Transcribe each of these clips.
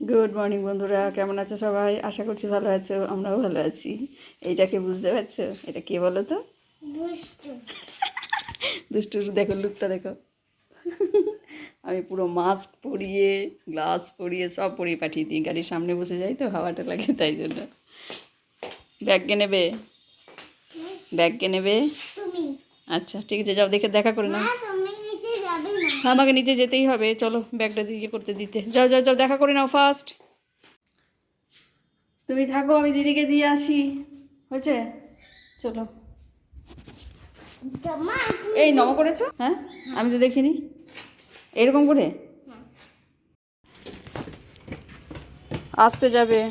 Good morning বন্ধুরা। কেমন আছো সবাই? আশা করছি ভালো আছো আমরাও ভালো আছি। এইটাকে বুঝতে পারছ? এটা কে বলো তো দুষ্টু দুষ্টুর দেখো লুকটা দেখো। আমি পুরো মাস্ক পরিয়ে গ্লাস পরিয়ে সব পরিয়ে পাঠিয়ে দিই। গাড়ির সামনে বসে যাই তো হাওয়াটা লাগে তাই জন্য। ব্যাগ কে নেবে? ব্যাগ কে নেবে? আচ্ছা ঠিক আছে যাও দেখে দেখা করে নাও। আমাকে নিচে যেতেই হবে। চলো, ব্যাগটা দিয়ে করতে দিতে। যাও যাও যাও, দেখা করে নাও ফার্স্ট তুমি থাকো, আমি দিদিকে দিয়ে আসি। হয়েছে? চলো। এই, নম করেছ? হ্যাঁ? আমি তো দেখিনি। এরকম করে? আসতে যাবে।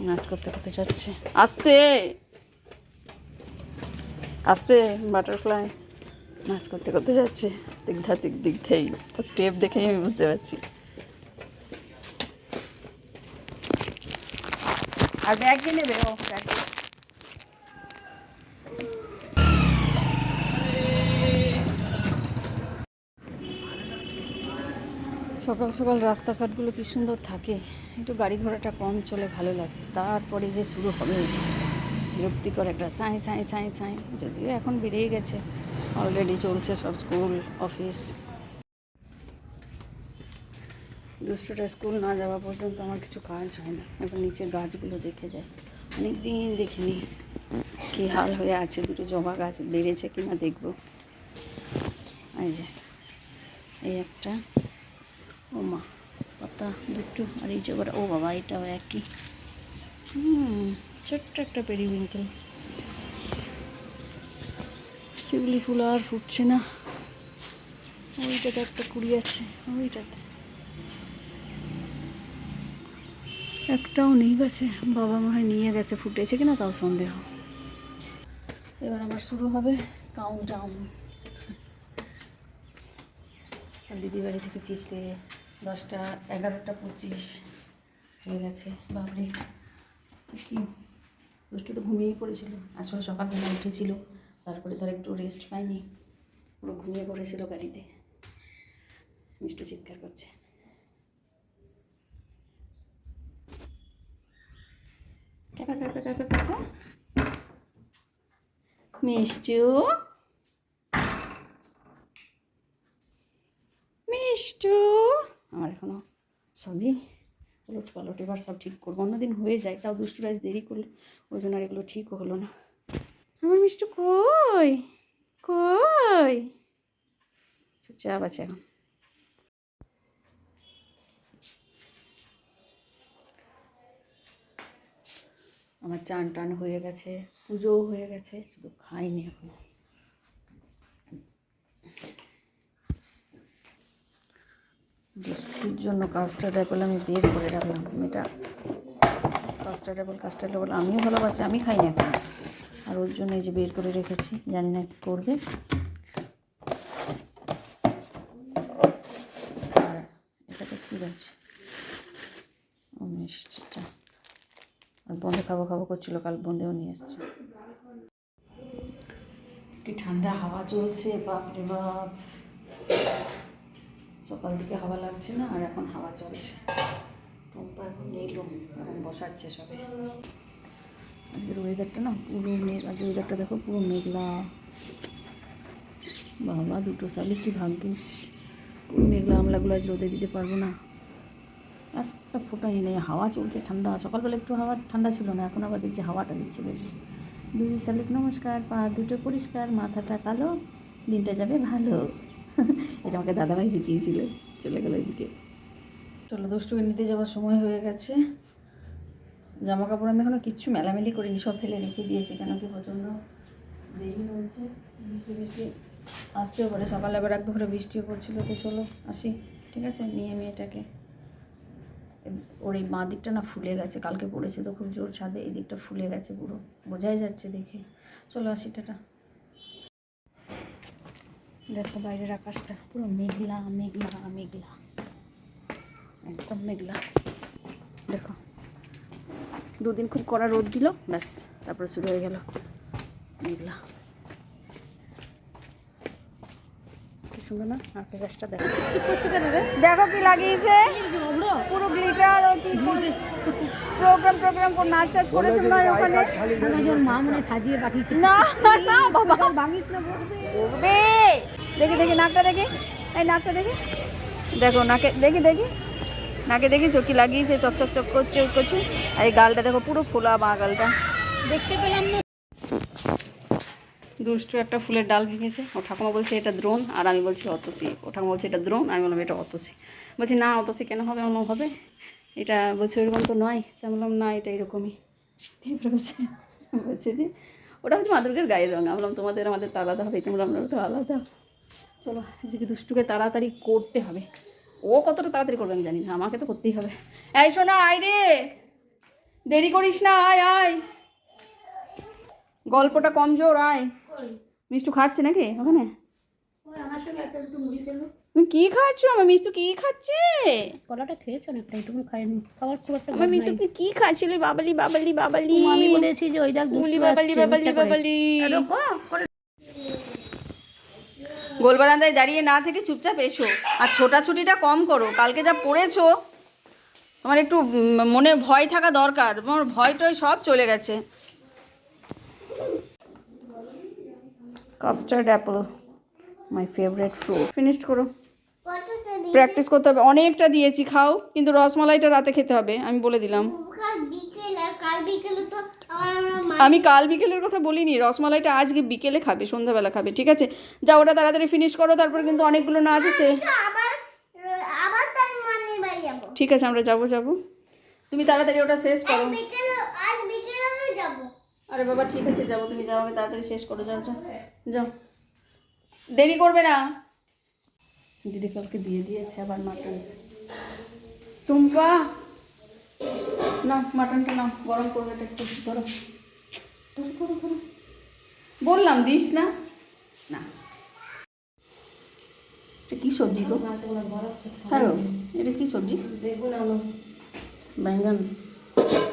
নাচ করতে করতে যাচ্ছে। আসতে। আসতে বাটারফ্লাই নাচ করতে করতে যাচ্ছে। দিকধা দিক দিক থেই স্টেপ দেখেই আমি বুঝতে পারছি। আর ব্যাগ কিনে নেবে ও, ব্যাগ। সকাল সকাল রাস্তাঘাটগুলো কি সুন্দর থাকে। একটু গাড়ি ঘোড়াটা কম চলে ভালো লাগে। তারপরে যে শুরু হবে। বিরক্তিকর একটা সাঁই সাঁই সাঁই সাঁই। যদিও এখন বেড়েই গেছে। অলরেডি চলছে সব স্কুল অফিস দুষ্টটা স্কুল না যাওয়া পর্যন্ত আমার কিছু কাজ হয় না। এখন নিচের গাছগুলো দেখে যায় অনেক দিন দেখিনি কী হাল হয়ে আছে, দুটো জবা গাছ বেড়েছে কি না দেখব। এই যে, এই একটা। ও মা, পাতা দুটো আর এই জবাটা ও বাবা, এটাও একই। হুম, ছোট্ট একটা পেরিউইঙ্কেল। শিউলি ফুল আর ফুটছে না। ওইটাতে একটা কুড়ি আছে, ওইটাতে। একটাও নেই গেছে, বাবা মা নিয়ে গেছে, ফুটেছে কিনা তাও সন্দেহ। এবার আমার শুরু হবে কাউন্ট দিদি বাড়ি থেকে ফিরতে দশটা, এগারোটা পঁচিশ হয়ে গেছে। বাবরে কি দুষ্টু তো ঘুমিয়েই পড়েছিল। আসলে সকালবেলা উঠেছিল। তারপরে ধর একটু রেস্ট পাইনি, পুরো ঘুমিয়ে পড়েছিল গাড়িতে। মিষ্টি চিৎকার করছে। মিষ্টু। মিষ্টু। আমার এখনও সবই উলট পালট এবার সব ঠিক করব। অন্যদিন হয়ে যায়, তাও দুষ্টু রাইস দেরি করল, ওই জন্য আর এগুলো ঠিকও হলো না। আমার কই? কই? চুপচাপ আছে এখন। আমার চান টান হয়ে গেছে, পুজোও হয়ে গেছে, শুধু খাইনি এখন। দুষ্টুর জন্য কাস্টার্ড অ্যাপেল আমি বের করে রাখলাম। এটা কাস্টার্ড অ্যাপেল কাস্টার্ড অ্যাপেল আমিও ভালোবাসি, আমি খাই না এখন। আর ওর জন্য এই যে বের করে রেখেছি, জানি না কী করবে। আর এটাতে কী আছে? ও মিষ্টিটা। আর বন্ধে খাব খাব করছিল, কাল বন্ধেও নিয়ে এসছে। কি ঠান্ডা হাওয়া চলছে বাপরে বাপ। সকাল থেকে হাওয়া লাগছে না, আর এখন হাওয়া চলছে। টম্পা এখন এলো, এখন বসাচ্ছে সবে। আজকের ওয়েদারটা না পুরো মেঘ, আজকের ওয়েদারটা দেখো পুরো মেঘলা। বাবা, দুটো শালিক কি ভাগ্যিস। পুরো মেঘলা আমলাগুলো আজ রোদে দিতে পারব না। একটা ফোটাই নেই, হাওয়া চলছে ঠান্ডা। সকালবেলা একটু হাওয়া, ঠান্ডা ছিল না, এখন আবার দেখছি হাওয়াটা দিচ্ছে বেশ। দুই শালিক নমস্কার, পা দুটো পরিষ্কার, মাথাটা কালো, দিনটা যাবে ভালো। এটা আমাকে দাদাভাই শিখিয়েছিল, চলে গেল এদিকে। চলো দোষ্টুকে নিতে যাওয়ার সময় হয়ে গেছে। জামা কাপড় আমি এখনও কিচ্ছু মেলামেলি করিনি, সব ফেলে রেখে দিয়েছি, কেন কি প্রচণ্ড দেরি হয়েছে। বৃষ্টি বৃষ্টি আসতেও পারে, সকালে আবার এক দুপুরে বৃষ্টিও পড়ছিল, তো চলো আসি, ঠিক আছে? নিয়ে মেয়েটাকে এ- ওর এই বাঁ দিকটা না ফুলে গেছে, কালকে পড়েছে তো খুব জোর ছাদে, এই দিকটা ফুলে গেছে পুরো, বোঝাই যাচ্ছে দেখে। চলো আসি, টাটা। দেখো বাইরের আকাশটা পুরো মেঘলা মেঘলা মেঘলা, একদম মেঘলা। দুদিন খুব কড়া রোদ দিল ব্যাস তারপরে শুরু হয়ে গেল। মেঘলা। কি সুন্দর না? নারকেল গাছটা দেখা ঠিক করছ কেন রে? দেখো কি লাগিয়েছে। পুরো গ্লিটার ও কি প্রোগ্রাম প্রোগ্রাম করে নাচ টাচ করেছে হয় ওখানে। মা মনে সাজিয়ে পাঠিয়েছে। না না বাবা। ভাঙিস না বলবে। দেখি দেখি নাকটা দেখি। এই নাকটা দেখি। দেখো নাকে দেখি দেখি। নাকে দেখি চকি লাগিয়েছে, চকচক চক চক করছে করছে। আর এই গালটা দেখো, পুরো ফোলা মা গালটা। দেখতে পেলাম না। দুষ্টু একটা ফুলের ডাল ভেঙেছে। ও ঠাকুমা বলছে, এটা দ্রোণ। আর আমি বলছি, অতসি। ও ঠাকুমা বলছে, এটা দ্রোণ। আমি বললাম, এটা অতসি। বলছি, না, অতসি কেন হবে? আমার হবে? এটা বলছে, ওইরকম তো নয়। তা বললাম, না, এটা এরকমই। বলছে বলছে যে, ওটা হচ্ছে মাদুর্গের গায়ের রঙ বললাম, তোমাদের, আমাদের তো আলাদা হবে। তোমরা আমরা আলাদা। চলো আজকে দুষ্টুকে তাড়াতাড়ি করতে হবে। ও কতটা তাড়াতাড়ি করবে আমি জানি না আমাকে তো করতেই হবে। এই শোনা আয় রে। দেরি করিস না আয় আয়। গল্পটা কমজোর আয়। মিষ্টু খাচ্ছে নাকি ওখানে? তুমি কি খাচ্ছ? আমার মিষ্টু কি খাচ্ছে? কলাটা খেয়েছো না একটা একটু খাইনি খাবার খুব একটা আমার মিষ্টু কি খাচ্ছিলে? বাবালি বাবালি বাবালি। আমি বলেছি যে ওই দেখ বাবালি বাবালি বাবালি। গোলবারান্দায় দাঁড়িয়ে না থেকে চুপচাপ এসো। আর ছোটাছুটিটা কম করো। কালকে যা পড়েছো তোমার একটু মনে ভয় থাকা দরকার। তোমার ভয় টয় সব চলে গেছে। Custard apple my favourite fruit. Finished করো। প্র্যাকটিস করতে হবে। অনেকটা দিয়েছি খাও। কিন্তু রসমালাইটা রাতে খেতে হবে আমি বলে দিলাম। আমি কাল বিকেলের কথা বলিনি রসমালাইটা আজকে বিকেলে খাবে সন্ধ্যাবেলা খাবে ঠিক আছে? যা ওটা তাড়াতাড়ি ফিনিশ করো তারপর কিন্তু অনেকগুলো নাচ আছে। ঠিক আছে আমরা যাব যাব। তুমি তাড়াতাড়ি ওটা শেষ করো। আরে বাবা ঠিক আছে যাব তুমি যাও আগে তাড়াতাড়ি শেষ করো যাও যাও যাও। দেরি করবে না। দিদি কালকে দিয়ে দিয়েছে আবার মাটন টুম্পা! না মাটনটা নাও গরম করবে এটা একটু ধরো। ধরো ধরো ধরো। বললাম দিস না? না। এটা কি সবজি গো? হ্যালো এটা কি সবজি? বেগুন আলু। ব্যাঙ্গন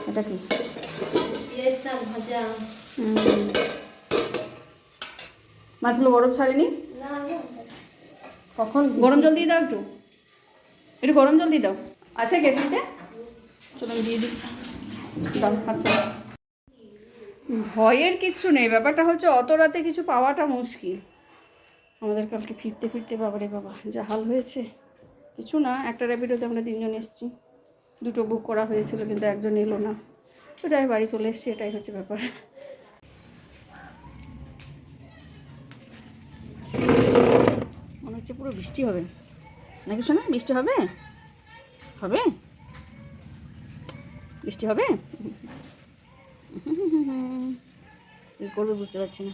এটা কি? ভাজা। মাছগুলো বরফ ছাড়েনি? কখন? গরম জল দিয়ে দাও একটু। একটু গরম জল দিয়ে দাও। আছে কেটলিতে আমি দিয়ে দিই ভয়ের কিচ্ছু নেই, ব্যাপারটা হচ্ছে অত রাতে কিছু পাওয়াটা মুশকিল। আমাদের কালকে ফিরতে ফিরতে, বাবারে বাবা, যা হাল হয়েছে। কিছু না, একটা র্যাপিডোতে আমরা তিনজন এসেছি। দুটো বুক করা হয়েছিল, কিন্তু একজন এলো না। ওটাই বাড়ি চলে এসেছি, এটাই হচ্ছে ব্যাপার। মনে হচ্ছে পুরো বৃষ্টি হবে। নাকি শোনা, বৃষ্টি হবে? হবে? বৃষ্টি হবে? কী করবে বুঝতে পারছি না।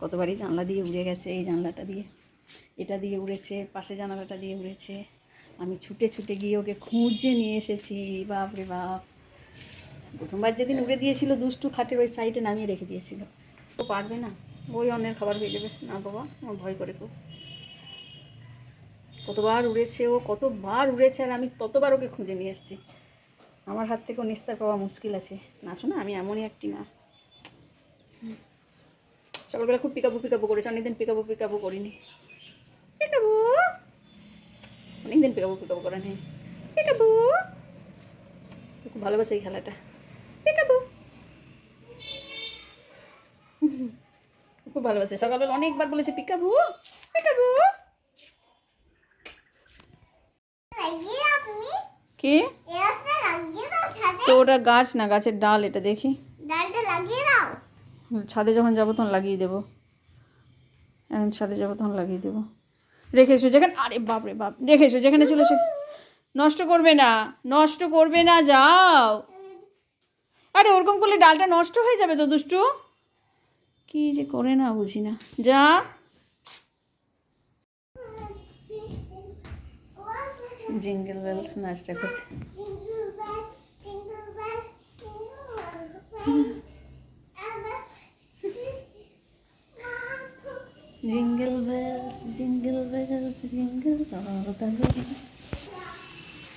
কতবারই জানলা দিয়ে উড়ে গেছে, এই জানলাটা দিয়ে, এটা দিয়ে উড়েছে, পাশে জানালাটা দিয়ে উড়েছে। আমি ছুটে ছুটে গিয়ে ওকে খুঁজে নিয়ে এসেছি বাপরে বাপ। প্রথমবার যেদিন উড়ে দিয়েছিল, দুষ্টু খাটের ওই সাইডে নামিয়ে রেখে দিয়েছিল। ও পারবে না। ওই অন্যের খাবার হয়ে যাবে। না বাবা, আমার ভয় করে খুব। কতবার উড়েছে ও, কতবার উড়েছে, আর আমি ততবার ওকে খুঁজে নিয়ে এসেছি আমার হাত থেকেও নিস্তার পাওয়া মুশকিল আছে। না শোনা, আমি এমনই একটি মা। সকালবেলা খুব পিকাবু পিকাবু করেছে, অনেকদিন পিকাবু পিকাবু করিনি। পিকাবু অনেকদিন পিকাবু পিকাবু করা নেই পিকাবু খুব ভালোবাসে এই খেলাটা। পিকাবু ও খুব ভালোবাসে। সকালবেলা অনেকবার বলেছে পিকাবু পিকাবু কি? তো ওটা গাছ না, গাছের ডাল এটা দেখি। ছাদে যখন যাব তখন লাগিয়ে দেবো। এখন ছাদে যাব তখন লাগিয়ে দেবো। রেখে এসো যেখানে আরে বাপ রে বাপ, রেখে এসো যেখানে ছিল সে নষ্ট করবে না, নষ্ট করবে না, যাও। আরে ওরকম করলে ডালটা নষ্ট হয়ে যাবে তো দুষ্টু? কি যে করে না বুঝি না। যা। জিঙ্গেল বেলস নাচটা করছে। Jingle bells jingle bells jingle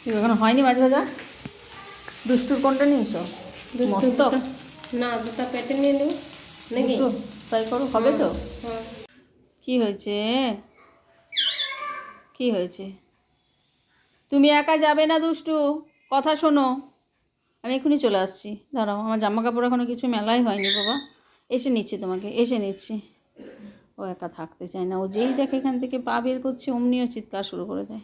এখনও হয়নি মাঝে ভাজা? দুষ্টুর কোনটা নিয়েছো? মস্ত। না দুটো পেটে নিয়ে নেব নাকি? করো হবে তো? কি হয়েছে? কি হয়েছে? তুমি একা যাবে না দুষ্টু? কথা শোনো। আমি এক্ষুনি চলে আসছি। দাঁড়াও আমার জামা কাপড় এখনও কিছু মেলাই হয়নি বাবা। এসে নিচ্ছি তোমাকে এসে নিচ্ছি। ও একা থাকতে চায় না। ও যেই দেখে এখান থেকে পা বের করছে অমনিও চিৎকার শুরু করে দেয়।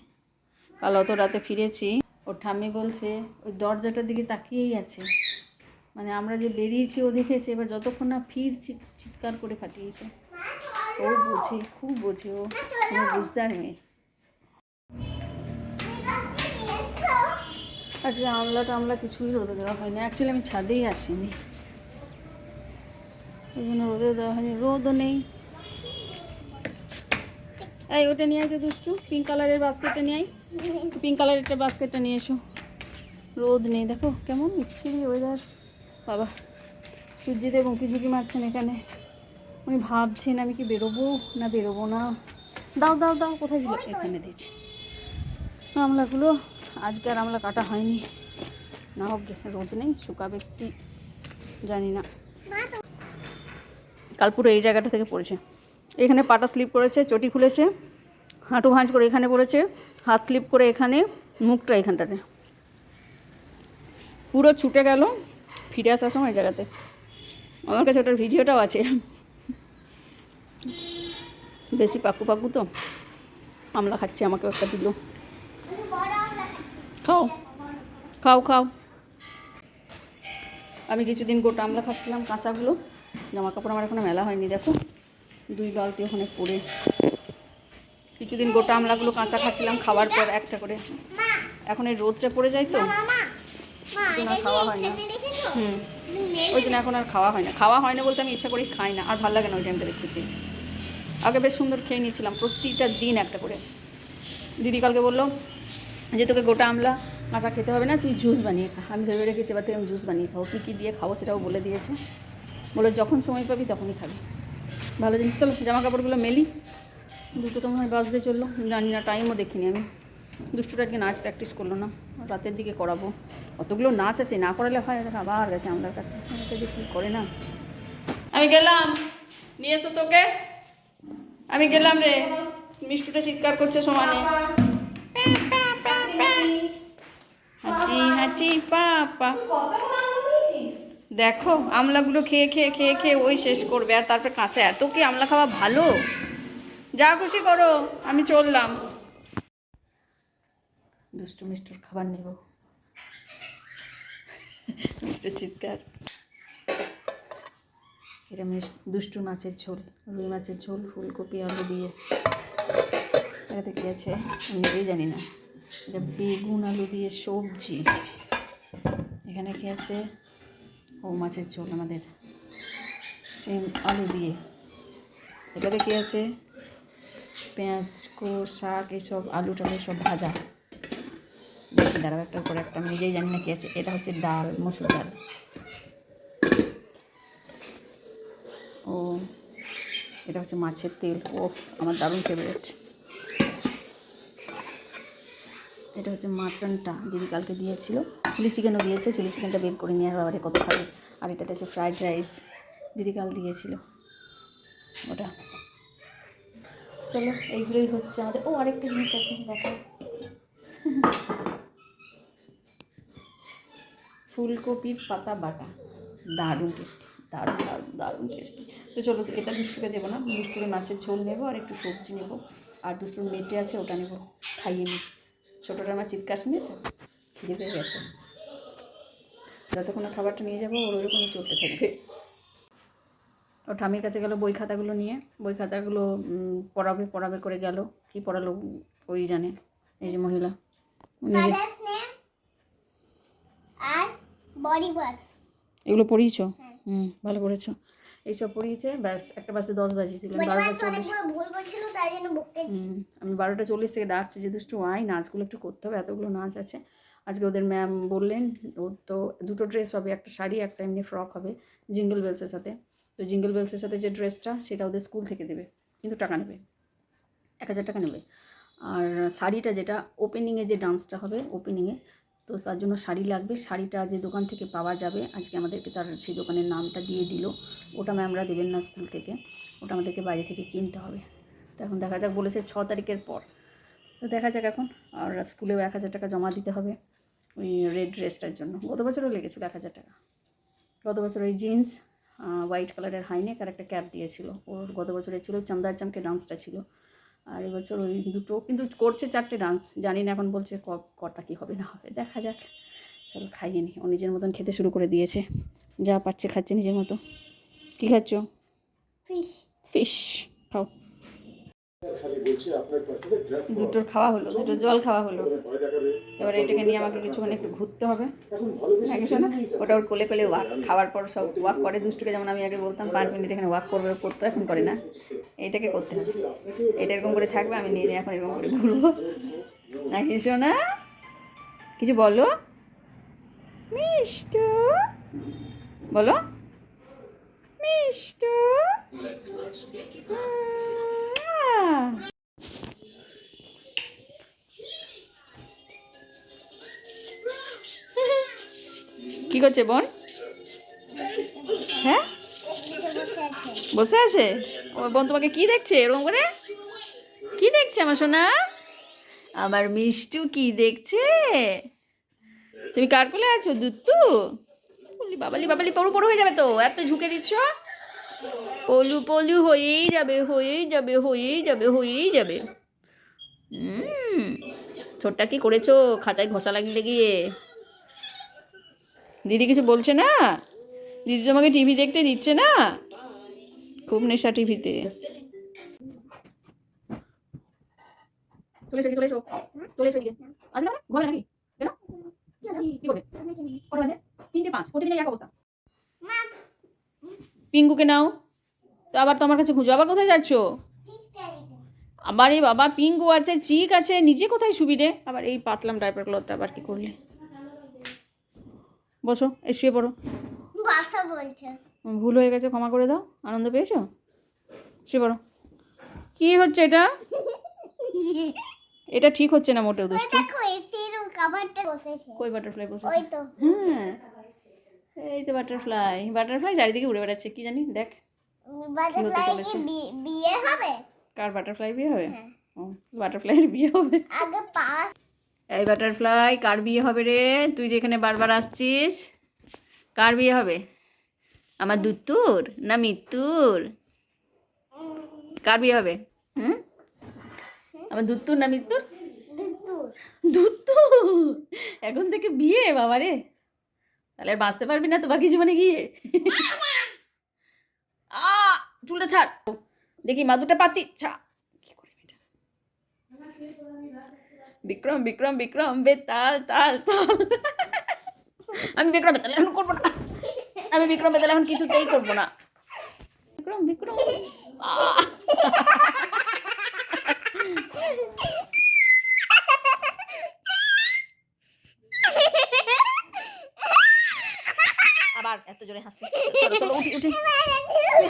কাল অত রাতে ফিরেছি। ওর ঠাম্মি বলছে ওই দরজাটার দিকে তাকিয়েই আছে। মানে আমরা যে বেরিয়েছি, ও দেখেছে, এবার যতক্ষণ না ফিরছি চিৎকার করে ফাটিয়েছে ও বোঝে, খুব বোঝে ও। আমার বুঝদার মেয়ে। আজকে আমলা টামলা কিছুই রোদে দেওয়া হয়নি। অ্যাকচুয়ালি আমি ছাদেই আসিনি। ওই জন্য রোদে দেওয়া হয়নি। রোদও নেই। এই, ওটা নিয়ে আয় তো দুষ্টু। পিঙ্ক কালারের বাস্কেটটা নিয়ে আয়। পিঙ্ক কালারের বাস্কেটটা নিয়ে এসো। রোদ নেই। দেখো, কেমন বিচ্ছিরি ওয়েদার বাবা সূর্যদেব উঁকি ঝুঁকি মারছেন এখানে। উনি ভাবছেন আমি কি বেরোবো না বেরোবো না। দাও দাও দাও, কোথায় ছিল? এখানে দিচ্ছি আমলাগুলো, আজকে আর আমলা কাটা হয়নি। না হোক, রোদ নেই, শুকাবে কি জানি না। কাল পুরো এই জায়গাটা থেকে পড়েছে। এখানে পাটা স্লিপ করেছে, চটি খুলেছে, হাঁটু ভাঁজ করে এখানে পড়েছে, হাত স্লিপ করে এখানে, মুখটা এখানটাতে। পুরো ছুটে গেল। ফিরে আসার সময় জায়গাতে। আমার কাছে ওটার ভিডিওটাও আছে। বেশি পাকু পাকু তো। আমলা খাচ্ছে আমাকে একটা দিল। খাও। খাও খাও। আমি কিছুদিন গোটা আমলা খাচ্ছিলাম, কাঁচাগুলো। জামা কাপড় আমার এখনও মেলা হয়নি, দেখো। দুই বালতি ওখানে পড়ে। কিছুদিন গোটা আমলাগুলো কাঁচা খাচ্ছিলাম, খাওয়ার পর একটা করে। এখন এই রোদটা পড়ে যায় তো। খাওয়া হয় না। হুম। ওই জন্য এখন আর খাওয়া হয় না। খাওয়া হয় না বলতে আমি ইচ্ছা করে খাই না। আর ভালো লাগে না ওই টাইমটাতে খেতে আগে বেশ সুন্দর খেয়ে নিয়েছিলাম। প্রতিটা দিন একটা করে। দিদি কালকে বলল যে তোকে গোটা আমলা কাঁচা খেতে হবে না তুই জুস বানিয়ে খা। আমি ভেবে রেখেছি এবার থেকে আমি জুস বানিয়ে খাব। কী কী দিয়ে খাব সেটাও বলে দিয়েছে। বলে যখন সময় পাবি তখনই খাবি। ভালো জিনিস। চলো জামা কাপড়গুলো মেলি। দুটো তো মনে হয় বাজতে চলল। জানি না টাইমও দেখিনি আমি। দুষ্টুটা আজকে নাচ প্র্যাকটিস করল না, রাতের দিকে করাবো। অতগুলো নাচ আছে, না করালে হয় আবার গেছে আমার কাছে। এটা যে কী করে না? আমি গেলাম, নিয়ে এসো তোকে। আমি গেলাম রে, মিষ্টুটা চিৎকার করছে সমানে। হাঁচি হাঁচি পাপা দেখো, আমলাগুলো খেয়ে খেয়ে খেয়ে খেয়ে ওই শেষ করবে, আর তারপরে কাঁচা। এত কি আমলা খাওয়া ভালো? যা খুশি করো, আমি চললাম। দুষ্টু মিষ্টুর খাবার নেব। মিষ্টির চিৎকার। এটা দুষ্টু মাছের ঝোল, রুই মাছের ঝোল, ফুলকপি, আলু দিয়ে। এটাতে কী আছে? আমি নিজেই জানি না। এটা বেগুন, আলু দিয়ে সবজি। এখানে কী আছে? ও, মাছের ঝোল আমাদের। সেম আলু দিয়ে। এটাতে কী আছে? পেঁয়াজ, কো, শাক, এসব আলু টালু সব ভাজা। দাঁড়াও, একটার পর একটা, আমি নিজেই জানি না কী আছে। এটা হচ্ছে ডাল, মসুর ডাল। ও, এটা হচ্ছে মাছের তেল। ও, আমার দারুণ ফেভারিট এটা হচ্ছে মাটনটা, দিদি কালকে দিয়েছিল। চিলি চিকেনও দিয়েছে, চিলি চিকেনটা বের করে নিয়ে বাবারে কত খাবে আর এটাতে আছে ফ্রাইড রাইস দিদি কাল দিয়েছিল। ওটা। চলো, এইগুলোই হচ্ছে আমাদের। ও, আরেকটা জিনিস আছে, দেখো। ফুলকপির পাতা বাটা। দারুণ টেস্টি দারুণ দারুণ দারুণ টেস্টি তো চলো এটা দুষ্টুকে দেবো না দুষ্টুরে মাছের ঝোল নেব আর একটু সবজি নেব। আর দুষ্টুর মেটে আছে ওটা নেব, খাইয়ে নিই। ছোটোটা আমার চিৎকার শুনেছে? খিদে পেয়ে গেছে। যতক্ষণ খাবারটা নিয়ে যাব, ওর ওরকমই চলতে থাকবে। ও ঠামির কাছে গেল বই খাতাগুলো নিয়ে। বই খাতাগুলো পড়াবে পড়াবে করে গেল। কি পড়ালো? ওই জানে, এই যে মহিলা উনি যে ফাদার্স নেম আর বডি এগুলো পড়িয়েছো? হুম ভালো করেছ। এইসব পড়িয়েছে ব্যাস একটা বাজে দশ বাজে দিল হুম, আমি বারোটা চল্লিশ থেকে ডাকছি যে দুষ্টু আয় নাচগুলো একটু করতে হবে এতগুলো নাচ আছে। আজকে ওদের ম্যাম বললেন ওর তো দুটো ড্রেস হবে একটা শাড়ি একটা এমনি ফ্রক হবে জিঙ্গল বেলসের সাথে। তো জিঙ্গল বেলসের সাথে যে ড্রেসটা সেটা ওদের স্কুল থেকে দেবে কিন্তু টাকা নেবে এক হাজার টাকা নেবে। আর শাড়িটা যেটা ওপেনিংয়ে যে ডান্সটা হবে ওপেনিংয়ে তো তার জন্য শাড়ি লাগবে। শাড়িটা যে দোকান থেকে পাওয়া যাবে, আজকে আমাদেরকে তার সেই দোকানের নামটা দিয়ে দিল। ওটা ম্যামরা দেবেন না স্কুল থেকে। ওটা আমাদেরকে বাইরে থেকে কিনতে হবে। তো এখন দেখা যাক, বলেছে ছ তারিখের পর। তো দেখা যাক এখন। আর স্কুলেও এক হাজার টাকা জমা দিতে হবে ওই রেড ড্রেসটার জন্য। গত বছরও লেগেছিল এক হাজার টাকা। গত বছর ওই জিন্স হোয়াইট কালারের হাইনেক আর একটা ক্যাপ দিয়েছিল। ওর গত বছরে ছিল, চান্দার চামকে ডান্সটা ছিল। আর এবছর ওই দুটো কিন্তু করছে চারটে ডান্স জানি না এখন বলছে ক- কটা কী হবে না হবে দেখা যাক। চলো খাইয়ে নি ও নিজের মতন খেতে শুরু করে দিয়েছে। যা পাচ্ছে খাচ্ছে নিজের মতো। কী খাচ্ছ? ফিশ ফিশ খাও। দুটোর খাওয়া হলো দুটো জল খাওয়া হলো। এবার এটাকে নিয়ে আমাকে কিছুক্ষণ একটু ঘুরতে হবে। হ্যাঁ কিছু না ওটা ওর কোলে কোলে ওয়াক খাওয়ার পর সব ওয়াক করে। দুষ্টুকে যেমন আমি আগে বলতাম পাঁচ মিনিট এখানে ওয়াক করবে ও করতো এখন করে না। এটাকে করতে হবে। এটা এরকম করে থাকবে আমি নিয়ে নিয়ে এখন এরকম করে ঘুরবো। না কিছু না কিছু বলো? মিষ্টু? বলো? মিষ্টু। কি করছে বোন? হ্যাঁ? বসে আছে? ও বোন তোমাকে কি দেখছে এরকম করে? কি দেখছে আমার সোনা? আমার মিষ্টু কি দেখছে? তুমি কার কোলে আছো, দুত্তু? বলি বাবালি বাবালি পড়ু পড়ু হয়ে যাবে তো। এত ঝুঁকে দিচ্ছ? পলু পলু হয়েই যাবে হয়েই যাবে হয়েই যাবে হয়েই যাবে। হুম ছোটটা কি করেছ? খাঁচায় ঘষা লাগিয়ে গিয়ে। দিদি কিছু বলছে না? দিদি তোমাকে টিভি দেখতে দিচ্ছে না? খুব নেশা টিভিতে। চলে চলে চলে আসবে না ঘরে নাকি? কেন? কি করবে? কটা বাজে? তিনটে পাঁচ। প্রতিদিন এক অবস্থা। মা। পিঙ্কুকে নাও। তো আবার তোমার কাছে খুঁজো। আবার কোথায় যাচ্ছো? আবার এই বাবা পিঙ্কু আছে চিক আছে নিজে কোথায় শুবি রে? আবার এই পাতলাম ডাইপার ক্লথটা আবার কি করলে? বসো এ শুয়ে পড়ো ভুল হয়ে গেছে ক্ষমা করে দাও। আনন্দ পেয়েছ? শুয়ে পড়ো। কী হচ্ছে এটা? এটা ঠিক হচ্ছে না মোটেও দুষ্টু বসেছে। কই বাটারফ্লাই বসে ওই তো। হ্যাঁ। এই তো বাটারফ্লাই বাটারফ্লাই চারিদিকে উড়ে বেড়াচ্ছে কি জানি দেখ। বাটারফ্লাই কি বিয়ে হবে? কার বাটারফ্লাই বিয়ে হবে? হ্যাঁ। বাটারফ্লাইয়ের বিয়ে হবে? আগে পা এই বাটারফ্লাই কার বিয়ে হবে রে? তুই যেখানে বারবার আসছিস কার বিয়ে হবে? আমার দুত্তুর না মৃত্যুর কার বিয়ে হবে? হুম? আমার দুত্তুর না মৃত্যুর দুত্তু এখন থেকে বিয়ে বাবা রে তাহলে আর বাঁচতে পারবি না তো বাকি জীবনে গিয়ে। চুলটা ছাড়। দেখি, মা দুটা পাতি ছা বিক্রম বিক্রম বিক্রম, বে, তাল তাল তাল। আমি বিক্রম বেতাল এখন করব না। আমি বিক্রম বেতাল এখন কিছুতেই করব না। বিক্রম বিক্রম। আবার এত জোরে হাসি চলো চলো, উঠি উঠি।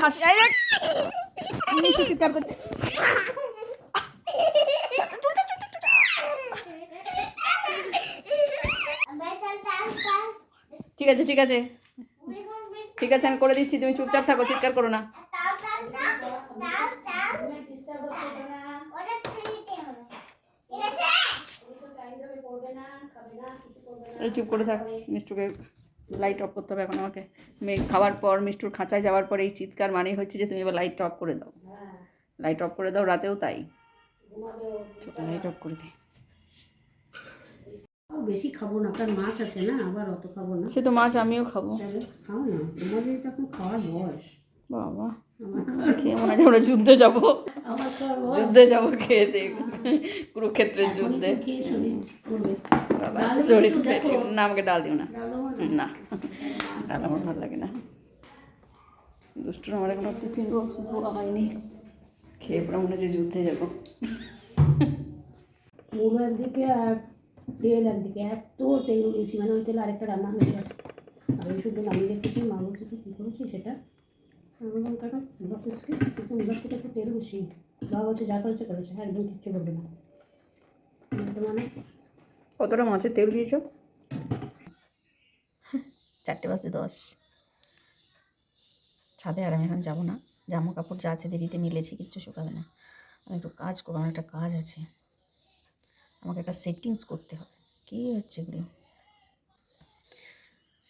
হাসি। মিষ্টি চিৎকার করছে। ঠিক আছে ঠিক আছে। ঠিক আছে, আমি করে দিচ্ছি, তুমি চুপচাপ থাকো, চিৎকার করো না। চুপ করে থাক, মিষ্টুকে লাইট অফ করতে হবে এখন আমাকে। মেয়ে খাওয়ার পর মিষ্টুর খাঁচায় যাওয়ার পর এই চিৎকার মানে হচ্ছে যে তুমি এবার লাইটটা অফ করে দাও। লাইট অফ করে দাও রাতেও তাই। ছোট লাইট অফ করে দিই বেশি খাব না কারণ মাছ আছে না আবার অত খাব না। সে তো মাছ আমিও খাব। খাও না তোমাদের যখন খাওয়ার বয়স। বাবা। আমার খেয়ে মনে হয় আমরা যুদ্ধে যাব। যুদ্ধে যাব খেয়ে দেখ কুরুক্ষেত্রের যুদ্ধে। বাবা শরীর না আমাকে ডাল দিও না। না? ডাল আমার ভালো লাগে না। দুষ্টুর আমার এখনও টিফিন বক্স ধোয়া হয়নি। খেয়ে পরে মনে হচ্ছে যুদ্ধে যাব। মুলো একদিকে আর তেল একদিকে এত তেল দিয়েছি মানে ওই তেল আরেকটা রান্না হয়ে যায় আমি শুধু নামিয়ে রেখেছি মা বলছে তুই কী করেছি সেটা তেল বেশি বাবা বলছে যা করেছে করেছে হ্যাঁ একদম কিচ্ছু করবে না মানে কতটা মাছের তেল দিয়েছ? চারটে বাজে দশ। ছাদে আর আমি এখন যাব না। জামা কাপড় যা আছে দেরিতে মিলেছি, কিচ্ছু শুকাবে না। আমি একটু কাজ করব, আমার একটা কাজ আছে। আমাকে একটা সেটিংস করতে হবে। কী হচ্ছে এগুলো?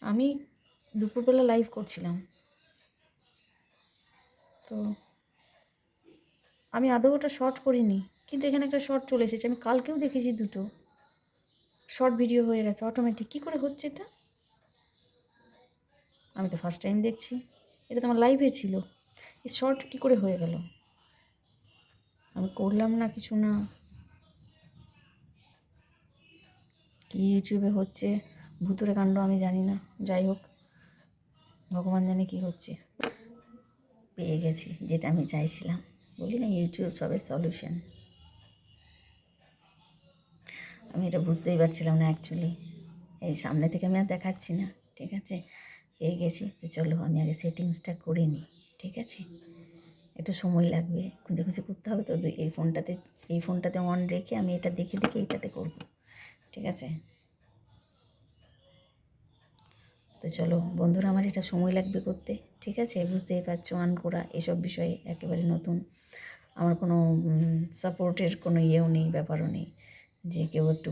আমি দুপুরবেলা লাইভ করছিলাম। তো আমি আদৌ ওটা শর্ট করিনি। কিন্তু এখানে একটা শর্ট চলে এসেছে। আমি কালকেও দেখেছি দুটো। শর্ট ভিডিও হয়ে গেছে অটোমেটিক কী করে হচ্ছে এটা? আমি তো ফার্স্ট টাইম দেখছি। এটা তো আমার লাইভে ছিল। এই শর্ট কী করে হয়ে গেল? আমি করলাম না কিছু না। কি ইউটিউবে হচ্ছে? ভুতুরে কাণ্ড আমি জানি না। যাই হোক, ভগবান জানে কি হচ্ছে। পেয়ে গেছি, যেটা আমি চাইছিলাম। বলি না ইউটিউব সবের সলিউশন আমি এটা বুঝতেই পারছিলাম না অ্যাকচুয়ালি এই সামনে থেকে আমি আর দেখাচ্ছি না, ঠিক আছে? পেয়ে গেছি, তো চলো আমি আগে সেটিংসটা করে নিই, ঠিক আছে? একটু সময় লাগবে, খুঁজে খুঁজে করতে হবে, তো এই ফোনটাতে এই ফোনটাতে অন রেখে আমি এটা দেখে দেখে এইটাতে করব, ঠিক আছে? তো চলো বন্ধুরা, আমার এটা সময় লাগবে করতে, ঠিক আছে? বুঝতেই পারছ অন করা এসব বিষয়ে একেবারে নতুন। আমার কোনো সাপোর্টের কোনো ইয়েও নেই, ব্যাপারও নেই যে কেউ একটু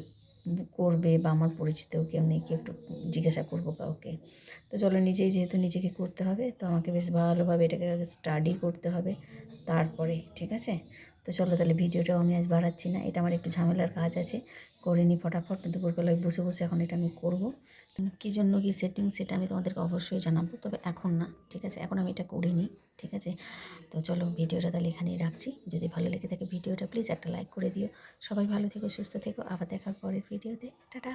করবে বা আমার পরিচিত কেউ নেই, কেউ একটু জিজ্ঞাসা করব কাউকে। তো চলো নিজেই, যেহেতু নিজেকে করতে হবে, তো আমাকে বেশ ভালোভাবে এটাকে আগে স্টাডি করতে হবে, তারপরে, ঠিক আছে? তো চলো তাহলে ভিডিওটাও আমি আজ বাড়াচ্ছি না, এটা আমার একটু ঝামেলার কাজ আছে, করে ফটাফট দুপুরবেলায় বসে বসে এখন এটা আমি করব। কী জন্য কি সেটিং সেটা আমি তোমাদেরকে অবশ্যই জানাব। তবে এখন না, ঠিক আছে? এখন আমি এটা করিনি, ঠিক আছে? তো চলো ভিডিওটা তাহলে এখানেই রাখছি। যদি ভালো লেগে থাকে ভিডিওটা প্লিজ একটা লাইক করে দিও। সবাই ভালো থেকো, সুস্থ থেকো। আবার দেখা পরে পরের ভিডিওতে। টাটা!